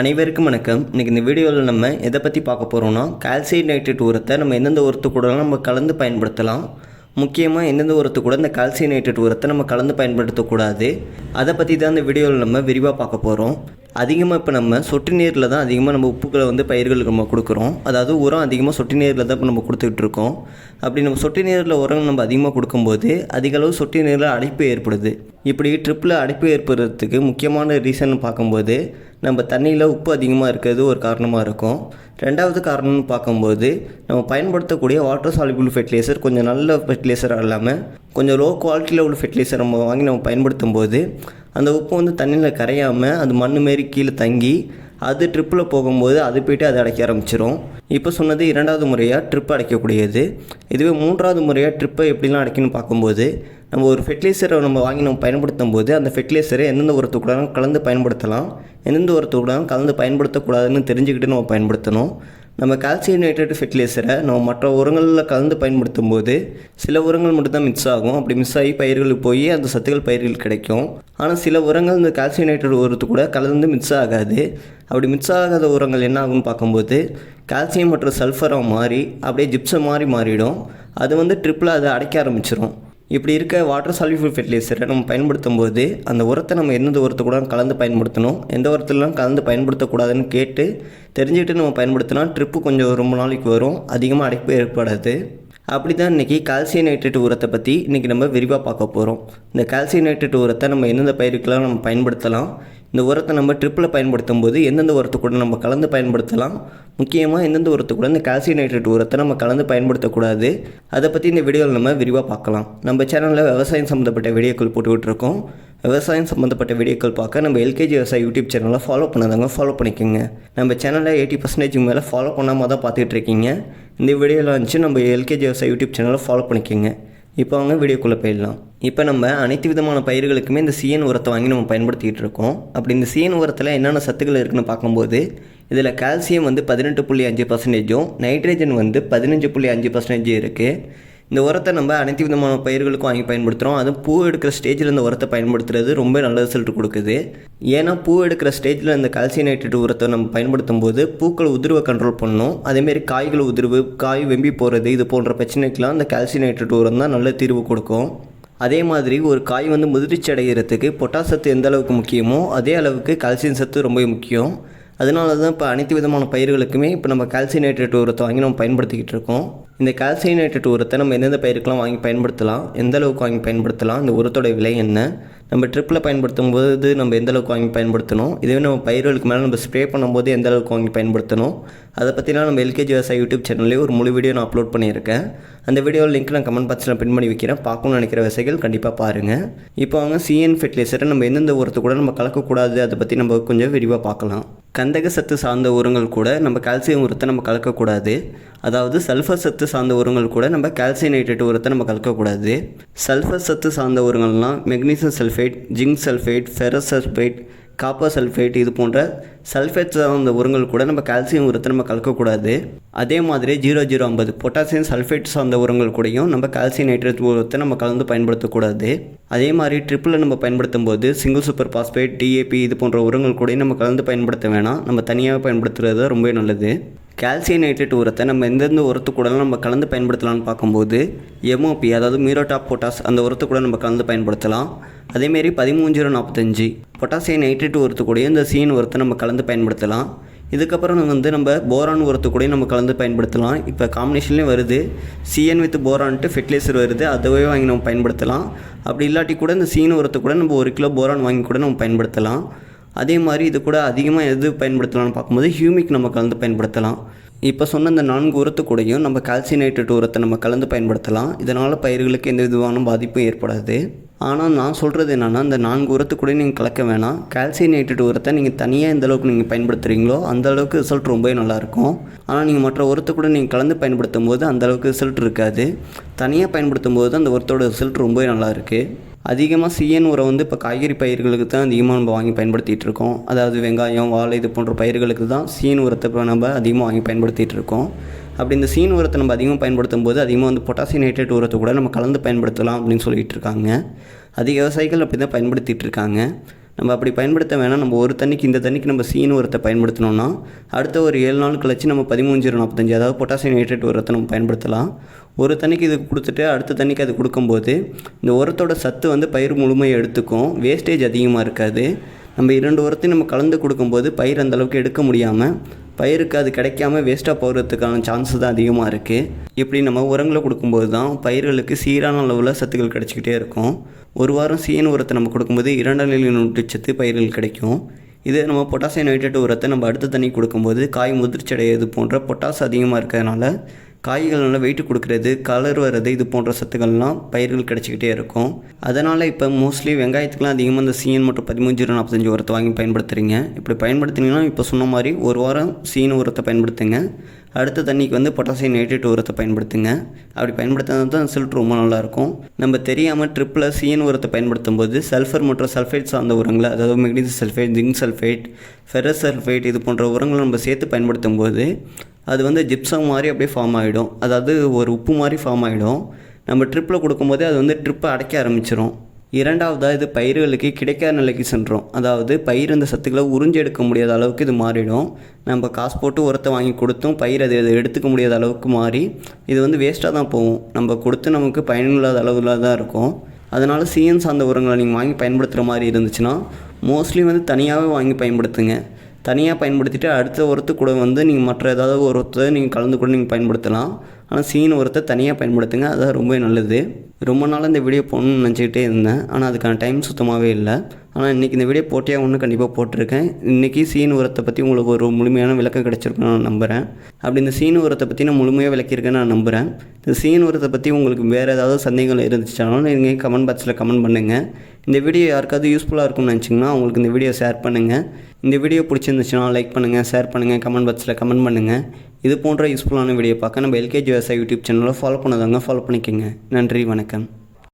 அனைவருக்கும் வணக்கம். இன்றைக்கி இந்த வீடியோவில் நம்ம எதை பற்றி பார்க்க போகிறோம்னா கால்சியம் நைட்ரேட் உரத்தை நம்ம எந்தெந்த உரத்து கூட நம்ம கலந்து பயன்படுத்தலாம். முக்கியமாக எந்தெந்த உரத்து கூட இந்த கால்சியம் நைட்ரேட் உரத்தை நம்ம கலந்து பயன்படுத்தக்கூடாது. அதை பற்றி தான் இந்த வீடியோவில் நம்ம விரிவாக பார்க்க போகிறோம் அதிகமாக இப்போ நம்ம சொட்டு நீரில் தான் அதிகமாக நம்ம உப்புக்களை வந்து பயிர்களுக்கு நம்ம கொடுக்குறோம். அதாவது உரம் அதிகமாக சொட்டு நீரில் தான் இப்போ நம்ம கொடுத்துக்கிட்டு இருக்கோம். அப்படி நம்ம சொட்டு நீரில் உரம் நம்ம அதிகமாக கொடுக்கும்போது அதிக அளவு சொட்டு நீரில் அடைப்பு ஏற்படுது. இப்படி ட்ரிப்பில் அடைப்பு ஏற்படுறதுக்கு முக்கியமான ரீசன் பார்க்கும்போது நம்ம தண்ணியில் உப்பு அதிகமாக இருக்கிறது ஒரு காரணமாக இருக்கும். ரெண்டாவது காரணம்னு பார்க்கும்போது நம்ம பயன்படுத்தக்கூடிய வாட்டர் சாலிபிள் ஃபெர்டிலைசர் கொஞ்சம் நல்ல ஃபெர்டிலைசராக இல்லாமல் கொஞ்சம் லோ குவாலிட்டியில் உள்ள ஃபெர்டிலைசர் நம்ம வாங்கி நம்ம பயன்படுத்தும் போது அந்த உப்பு வந்து தண்ணியில் கரையாமல் அது மண் மாரி கீழே தங்கி அது ட்ரிப்பில் போகும்போது அது போய்ட்டு அதை அடைக்க ஆரம்பிச்சிரும். இப்போ சொன்னது இரண்டாவது முறையாக ட்ரிப் அடைக்கக்கூடியது. இதுவே மூன்றாவது முறையாக ட்ரிப்பை எப்படிலாம் அடைக்கணும்னு பார்க்கும்போது நம்ம ஒரு ஃபெர்டிலைசரை நம்ம வாங்கி நம்ம பயன்படுத்தும் போது அந்த ஃபெர்டிலைசரை எந்தெந்த உரத்துக்கூட கலந்து பயன்படுத்தலாம் எந்தெந்த உரத்துக்கூட கலந்து பயன்படுத்தக்கூடாதுன்னு தெரிஞ்சுக்கிட்டு நம்ம பயன்படுத்தணும். நம்ம கால்சியம் ஃபெர்டிலைசரை நம்ம மற்ற உரங்களில் கலந்து பயன்படுத்தும் போது சில உரங்கள் மட்டும்தான் மிக்ஸ் ஆகும். அப்படி மிஸ் ஆகி பயிர்களுக்கு போய் அந்த சத்துக்கள் பயிர்கள் கிடைக்கும். ஆனால் சில உரங்கள் இந்த கால்சியம் உரத்து கூட கலந்து மிக்ஸ் ஆகாது. அப்படி மிக்ஸ் ஆகாத உரங்கள் என்ன ஆகும்னு பார்க்கும்போது கால்சியம் மற்றும் சல்ஃபராக மாறி அப்படியே ஜிப்ஸை மாறி மாறிடும். அது வந்து ட்ரிப்பில் அதை அடைக்க ஆரம்பிச்சிடும் இப்படி இருக்க வாட்டர் சால்யூபிள் ஃபெர்டிலைசரை நம்ம பயன்படுத்தும் போது அந்த உரத்தை நம்ம எந்தெந்த உரத்தை கூட கலந்து பயன்படுத்தணும் எந்த உரத்துலலாம் கலந்து பயன்படுத்தக்கூடாதுன்னு கேட்டு தெரிஞ்சுக்கிட்டு நம்ம பயன்படுத்தினா ட்ரிப்பு கொஞ்சம் ரொம்ப நாளைக்கு வரும் அதிகமாக அடைப்பு ஏற்படாது. அப்படி தான் இன்றைக்கி கால்சியம் நைட்ரேட் உரத்தை பற்றி இன்றைக்கி நம்ம விரிவாக பார்க்க போகிறோம் இந்த கால்சியம் நைட்ரேட் உரத்தை நம்ம எந்தெந்த பயிருக்கெல்லாம் நம்ம பயன்படுத்தலாம் இந்த உரத்தை நம்ம ட்ரிப்பில் பயன்படுத்தும் போது எந்தெந்த உரத்து கூட நம்ம கலந்து பயன்படுத்தலாம் முக்கியமாக எந்தெந்த உரத்து கூட இந்த கால்சியம் நைட்ரேட் உரத்தை நம்ம கலந்து பயன்படுத்தக்கூடாது அதை பற்றி இந்த வீடியோவில் நம்ம விரிவாக பார்க்கலாம். நம்ம சேனலில் விவசாயம் சம்மந்தப்பட்ட வீடியோக்கள் போட்டுக்கிட்டு இருக்கோம். விவசாயம் சம்மந்தப்பட்ட வீடியோக்கள் பார்க்க நம்ம எல்கேஜி விவசாய யூடியூப் சேனலை ஃபாலோ பண்ணாதவங்க ஃபாலோ பண்ணிக்கோங்க. நம்ம சேனலை எயிட்டி பர்சன்டேஜ் மேலே ஃபாலோ பண்ணாமல் தான் பார்த்துட்டு இருக்கீங்க. இந்த வீடியோவில் வந்துச்சு நம்ம எல்கேஜி விவசாய யூடியூப் சேனலை ஃபாலோ பண்ணிக்கோங்க. இப்போ அவங்க வீடியோக்குள்ளே போயிடலாம். இப்போ நம்ம அனைத்து விதமான பயிர்களுக்குமே இந்த சிஎன் உரத்தை வாங்கி நம்ம பயன்படுத்திக்கிட்டு இருக்கோம். அப்படி இந்த சிஎன் உரத்தில் என்னென்ன சத்துக்கள் இருக்குன்னு பார்க்கும்போது இதில் கால்சியம் வந்து பதினெட்டு புள்ளி அஞ்சு பர்சன்டேஜும் நைட்ரஜன் வந்து பதினஞ்சு புள்ளி அஞ்சு பர்சன்டேஜும் இருக்குது இந்த உரத்தை நம்ம அனைத்து விதமான பயிர்களுக்கும் வாங்கி பயன்படுத்துகிறோம் அதுவும் பூ எடுக்கிற ஸ்டேஜில் இந்த உரத்தை பயன்படுத்துறது ரொம்ப நல்ல ரிசல்ட் கொடுக்குது. ஏன்னா பூ எடுக்கிற ஸ்டேஜில் இந்த கால்சியம் நைட்ரேட் உரத்தை நம்ம பயன்படுத்தும் போது பூக்கள் உதிர்வை கண்ட்ரோல் பண்ணணும் அதேமாரி காய்கள் உதிர்வு காய் வெம்பி போகிறது இது போன்ற பிரச்சனைக்கெலாம் இந்த கால்சியம் நைட்ரேட் உரம் தான் நல்ல தீர்வு கொடுக்கும். அதே மாதிரி ஒரு காய் வந்து முதிர்ச்சி அடைகிறதுக்கு பொட்டாசத்து எந்த அளவுக்கு முக்கியமோ அதே அளவுக்கு கால்சியம் சத்து ரொம்ப முக்கியம். அதனால தான் இப்போ அனைத்து விதமான பயிர்களுக்குமே இப்போ நம்ம கால்சினேட்டட் உரத்தை வாங்கி நம்ம பயன்படுத்திக்கிட்டு இருக்கோம். இந்த கால்சினேட்டட் உரத்தை நம்ம எந்தெந்த பயிருக்கெலாம் வாங்கி பயன்படுத்தலாம் எந்த அளவுக்கு வாங்கி பயன்படுத்தலாம் இந்த உரத்தோட விலை என்ன நம்ம ட்ரிப்பில் பயன்படுத்தும் போது நம்ம எந்த அளவுக்கு வாங்கி பயன்படுத்தணும்? இதுவே நம்ம பயிர்களுக்கு மேலே நம்ம ஸ்ப்ரே பண்ணும்போது எந்த அளவுக்கு வாங்கி பயன்படுத்தணும்? அதை பற்றினா நம்ம எல்கேஜி விவசாய யூடியூப் சேனல்லேயே ஒரு முழு வீடியோ நான் அப்லோட் பண்ணியிருக்கேன். அந்த வீடியோ லிங்க் நான் கமெண்ட் பாக்ஸில் பின் பண்ணி வைக்கிறேன். பார்க்கணும்னு நினைக்கிற விவசாயிகள் கண்டிப்பாக பாருங்கள் இப்போ அவங்க சிஎன் ஃபெர்டிலைசரை நம்ம எந்தெந்த உரத்து கூட நம்ம கலக்கக்கூடாது அதை பற்றி நம்ம கொஞ்சம் விரிவாக பார்க்கலாம். கந்தக சத்து சார்ந்த உரங்கள் கூட நம்ம கால்சியம் உரத்தை நம்ம கலக்கக்கூடாது. அதாவது சல்ஃபர் சத்து சார்ந்த உரங்கள் கூட நம்ம கால்சியம் நைட்ரேட் உரத்தை நம்ம கலக்கக்கூடாது. சல்ஃபர் சத்து சார்ந்த உரங்கள்லாம் magnesium sulphate zinc sulphate ferrous sulphate copper sulphate இது போன்ற சல்ஃபேட் சார்ந்த உரங்கள் கூட நம்ம கால்சியம் உரத்தை நம்ம கலக்கக்கூடாது. அதே மாதிரி ஜீரோ ஜீரோ ஐம்பது பொட்டாசியம் சல்ஃபேட் சார்ந்த உரங்கள் கூடயும் நம்ம கால்சியம் நைட்ரேட் உரத்தை நம்ம கலந்து பயன்படுத்தக்கூடாது. அதே மாதிரி ட்ரிப்பில் நம்ம பயன்படுத்தும் போது சிங்கிள் சூப்பர் பாஸ்பேட் டிஏபி இது போன்ற உரங்கள் கூடயும் நம்ம கலந்து பயன்படுத்த வேணாம். நம்ம தனியாக பயன்படுத்துறது ரொம்ப நல்லது. கால்சியம் நைட்ரேட் உரத்தை நம்ம எந்தெந்த உரத்து கூடலாம் நம்ம கலந்து பயன்படுத்தலாம்னு பார்க்கும்போது எம்ஓபி அதாவது மீரோடாப் பொட்டாஸ் அந்த உரத்து கூட நம்ம கலந்து பயன்படுத்தலாம். அதேமாரி பதிமூணு ஜீரோ நாற்பத்தஞ்சு பொட்டாசியம் நைட்ரேட் உரத்து கூடயும் இந்த சீன் உரத்தை நம்ம கலந்து பயன்படுத்தலாம். இதுக்கப்புறம் வந்து நம்ம போரான் உரத்து கூட நம்ம கலந்து பயன்படுத்தலாம். இப்போ காம்பினேஷன்லேயும் வருது. சிஎன் வித் போரான்ட்டு ஃபெர்டிலைசர் வருது. அதுவே வாங்கி நம்ம பயன்படுத்தலாம். அப்படி இல்லாட்டி கூட இந்த சீன உரத்து கூட நம்ம ஒரு கிலோ போரான் வாங்கி கூட நம்ம பயன்படுத்தலாம். அதே மாதிரி இது கூட அதிகமாக எது பயன்படுத்தலாம்னு பார்க்கும்போது ஹியூமிக் நம்ம கலந்து பயன்படுத்தலாம். இப்போ சொன்ன இந்த நான்கு உரத்து கூடயும் நம்ம கால்சியம் உரத்தை நம்ம கலந்து பயன்படுத்தலாம். இதனால் பயிர்களுக்கு எந்த விதமான பாதிப்பும் ஏற்படாது. ஆனால் நான் சொல்கிறது என்னென்னா இந்த நான்கு உரத்து கூட நீங்கள் கலக்க வேணாம். கால்சியம் உரத்தை நீங்கள் தனியாக எந்த அளவுக்கு நீங்கள் பயன்படுத்துகிறீங்களோ அந்த அளவுக்கு ரிசல்ட் ரொம்பவே நல்லாயிருக்கும். ஆனால் நீங்கள் மற்ற உரத்தை கூட நீங்கள் கலந்து பயன்படுத்தும் போது அந்த அளவுக்கு ரிசல்ட் இருக்காது. தனியாக பயன்படுத்தும் போது அந்த உரத்தோட ரிசல்ட் ரொம்பவே நல்லாயிருக்கு. அதிகமாக சிஎன் உரம் வந்து இப்போ காய்கறி பயிர்களுக்கு தான் அதிகமாக நம்ம வாங்கி பயன்படுத்திகிட்டு இருக்கோம். அதாவது வெங்காயம் வாழை இது போன்ற பயிர்களுக்கு தான் சீன் உரத்தை இப்போ நம்ம அதிகமாக வாங்கி பயன்படுத்திகிட்டு இருக்கோம். அப்படி இந்த சீன் உரத்தை நம்ம அதிகமாக பயன்படுத்தும் போது அதிகமாக வந்து பொட்டாசியம் நைட்ரேட் உரத்தை கூட நம்ம கலந்து பயன்படுத்தலாம் அப்படின்னு சொல்லிட்டு இருக்காங்க. அதிக விவசாயிகள் அப்படி தான் பயன்படுத்திகிட்டு இருக்காங்க. நம்ம அப்படி பயன்படுத்த வேணாம். நம்ம ஒரு தண்ணிக்கு இந்த தண்ணிக்கு நம்ம சீனு உரத்தை பயன்படுத்தினோம்னா அடுத்த ஒரு ஏழு நாள் கழிச்சு நம்ம பதிமூணு ஜீரோ நாற்பத்தஞ்சு அதாவது பொட்டாசியம் நைட்ரேட் உரத்தை நம்ம பயன்படுத்தலாம். ஒரு தண்ணிக்கு இது கொடுத்துட்டு அடுத்த தண்ணிக்கு அது கொடுக்கும்போது இந்த உரத்தோட சத்து வந்து பயிர் முழுமையை எடுத்துக்கும். வேஸ்டேஜ் அதிகமாக இருக்காது. நம்ம இரண்டு உரத்தையும் நம்ம கலந்து கொடுக்கும்போது பயிர் அந்தளவுக்கு எடுக்க முடியாமல் பயிருக்கு அது கிடைக்காம வேஸ்ட்டாக போகிறதுக்கான சான்ஸ் தான் அதிகமாக இருக்குது இப்படி நம்ம உரங்களை கொடுக்கும்போது தான் பயிர்களுக்கு சீரான அளவில் சத்துக்கள் கிடச்சிக்கிட்டே இருக்கும். ஒரு வாரம் சீன உரத்தை நம்ம கொடுக்கும்போது இரண்டாம் நிலை நூற்றுச்சத்து பயிர்கள் கிடைக்கும். இதே நம்ம பொட்டாசியம் நைட்ரேட் உரத்தை நம்ம அடுத்த தண்ணி கொடுக்கும்போது காய் முதிர்ச்சி அடையிறது போன்ற பொட்டாஸ் அதிகமாக இருக்கிறதுனால காய்கள் நல்லா வெயிட் கொடுக்கறது கலர் வர்றது இது போன்ற சத்துக்கள்லாம் பயிர்கள் கிடச்சிக்கிட்டே இருக்கும். அதனால் இப்போ மோஸ்ட்லி வெங்காயத்துக்குலாம் அதிகமாக இந்த சீன் மற்றும் பதிமூணு ஜீரோ நாற்பத்தஞ்சு உரத்தை வாங்கி பயன்படுத்துகிறீங்க இப்படி பயன்படுத்தினீங்கன்னா இப்போ சொன்ன மாதிரி ஒரு வாரம் சீன உரத்தை பயன்படுத்துங்க. அடுத்த தண்ணிக்கு வந்து பொட்டாசியம் நைட்ரேட் உரத்தை பயன்படுத்துங்க. அப்படி பயன்படுத்தினா தான் ரிசல்ட் ரொம்ப நல்லாயிருக்கும் நம்ம தெரியாமல் ட்ரிப்பில் சிஎன் உரத்தை பயன்படுத்தும் போது சல்ஃபர் மற்றும் சல்ஃபேட் சார்ந்த உரங்களை அதாவது magnesium sulphate zinc sulphate ferrous sulphate இது போன்ற உரங்களை நம்ம சேர்த்து பயன்படுத்தும் போது அது வந்து ஜிப்சம் மாதிரி அப்படியே ஃபார்ம் ஆகிடும் அதாவது ஒரு உப்பு மாதிரி ஃபார்ம் ஆகிடும் நம்ம ட்ரிப்பில் கொடுக்கும்போதே அது வந்து ட்ரிப்பை அடைக்க ஆரம்பிச்சிடும் இரண்டாவதாக இது பயிர்களுக்கு கிடைக்காத நிலைக்கு சென்றோம் அதாவது பயிர் இந்த சத்துக்களை உறிஞ்சி எடுக்க முடியாத அளவுக்கு இது மாறிடும். நம்ம காசு போட்டு உரத்தை வாங்கி கொடுத்தும் பயிர் அது அதை எடுத்துக்க முடியாத அளவுக்கு மாறி இது வந்து வேஸ்ட்டாக தான் போகும். நம்ம கொடுத்து நமக்கு பயனில்லாத அளவில் தான் இருக்கும். அதனால் சிஎன் சார்ந்த உரங்களை நீங்கள் வாங்கி பயன்படுத்துகிற மாதிரி இருந்துச்சுன்னா மோஸ்ட்லி வந்து தனியாகவே வாங்கி பயன்படுத்துங்க. தனியாக பயன்படுத்திட்டு அடுத்த உரத்து கூட வந்து நீங்கள் மற்ற ஏதாவது உரத்தை நீங்கள் கலந்து கூட நீங்கள் பயன்படுத்தலாம். ஆனால் சீன் உரத்தை தனியாக பயன்படுத்துங்க அதுதான் ரொம்ப நல்லது. ரொம்ப நாளாக இந்த வீடியோ போடணும்னு நினச்சிக்கிட்டே இருந்தேன். ஆனால் அதுக்கான டைம் சுத்தமாகவே இல்லை. ஆனால் இன்றைக்கி இந்த வீடியோ போட்டியாக ஒன்று கண்டிப்பாக போட்டிருக்கேன். இன்றைக்கி சீன உரத்தை பற்றி உங்களுக்கு ஒரு முழுமையான விளக்கம் கிடச்சிருக்குன்னு நான் நம்புகிறேன் அப்படி இந்த சீன் உரத்தை பற்றி நான் முழுமையாக விளக்கியிருக்கேன்னு நான் நம்புகிறேன் இந்த சீன் உரத்தை பற்றி உங்களுக்கு வேறு ஏதாவது சந்தேகங்கள் இருந்துச்சுனாலும் நீங்கள் கமெண்ட் பாக்ஸில் கமெண்ட் பண்ணுங்கள் இந்த வீடியோ யாருக்காவது யூஸ்ஃபுல்லாக இருக்கும்னு நினச்சிங்கன்னா உங்களுக்கு இந்த வீடியோ ஷேர் பண்ணுங்கள் இந்த வீடியோ பிடிச்சிருந்துச்சுன்னா லைக் பண்ணுங்கள் ஷேர் பண்ணுங்கள் கமெண்ட் பாக்ஸில் கமெண்ட் பண்ணுங்கள் இது போன்ற யூஸ்ஃபுல்லான வீடியோ பார்க்க நம்ம எல்கேஜி விவசாய யூடியூப் சேனலை ஃபாலோ பண்ணதாங்க ஃபாலோ பண்ணிக்கோங்க. நன்றி வணக்கம்.